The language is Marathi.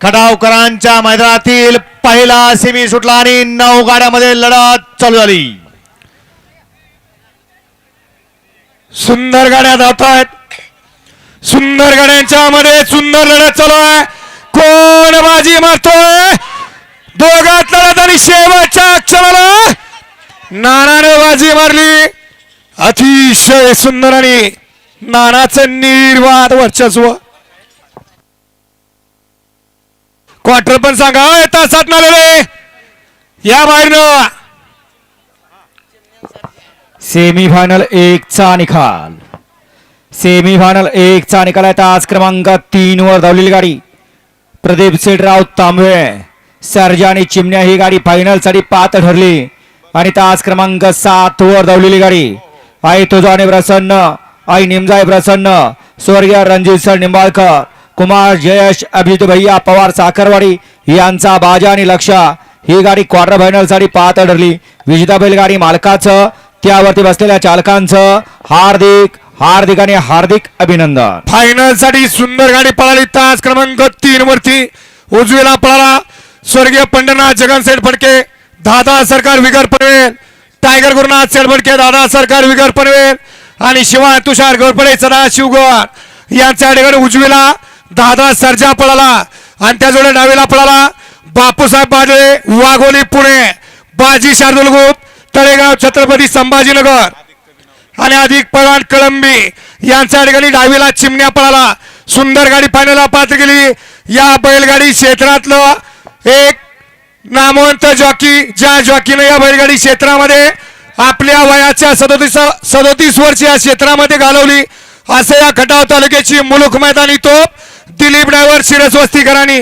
खडावकरांच्या मैदानातील पहिला सेमी सुटला आणि नऊ गाड्यामध्ये लढत चालू झाली. सुंदर गाड्या धावत आहेत. सुंदर गाड्यांच्या मध्ये सुंदर लढत चालू आहे. कोण बाजी मारतोय? दोघात लढत आणि शेवटच्या क्षणाला नानाने बाजी मारली. अतिशय सुंदर आणि नानाचं निर्वाद वर्चस्व. क्वार्टर पण सांगा येतात तासात नालेले या बाहेरनं. सेमीफायनल एकचा निकाल. सेमीफायनल एकचा निकाल आहे. तास क्रमांक तीन वर धावलेली गाडी. प्रदीप सेठराव तांबे सर्जा आणि चिमण्या ही गाडी फायनलसाठी पात्र ठरली. आणि तास क्रमांक सात वर धावलेली गाडी. आई तुझाने प्रसन्न. आई निमजाय प्रसन्न. स्वर्गीय रणजित सर निंबाळकर. कुमार जयश अभिजित भैया पवार साखरवाडी यांचा बाजा आणि लक्ष. ही गाडी क्वार्टर फायनलसाठी पात्र ठरली. विजेता बैलगाडी मालकाचं त्यावरती बसलेल्या चालकांचं हार्दिक हार्दिक आणि हार्दिक अभिनंदन. फायनलसाठी सुंदर गाडी पळाली. तास क्रमांक तीन वरती उजवीला पळाला. स्वर्गीय पंढरनाथ जगनसेठ फडके दादा सरकार विगर पनवेल. टायगर गुरुनाथ सेठ फडके दादा सरकार विगर पनवेल. आणि शिवाय तुषार घोरपडे सदा शिवगोवार यांच्या ठिकाणी उजवीला दादा सर्जा पळाला. आणि त्याजोडे डावीला पळाला. बापूसाहेब बाजळे वाघोली पुणे. बाजी शार्दुलगुप तळेगाव छत्रपती संभाजीनगर. आणि अधिक पळाण कळंबी. यांच्या ठिकाणी डावीला चिमण्या पळाला. सुंदर गाडी फायनलला पात्र केली. या बैलगाडी क्षेत्रातलं एक नामवंत जॉकी ज्या जॉकीनं या बैलगाडी क्षेत्रामध्ये आपल्या वयाच्या सदोतीस सदोतीस वर्ष या क्षेत्रामध्ये घालवली असे या खटाव तालुक्याची मुलुख मैदानी तोप दिलीप ड्रायव्हर शिरस्वस्तीकरांनी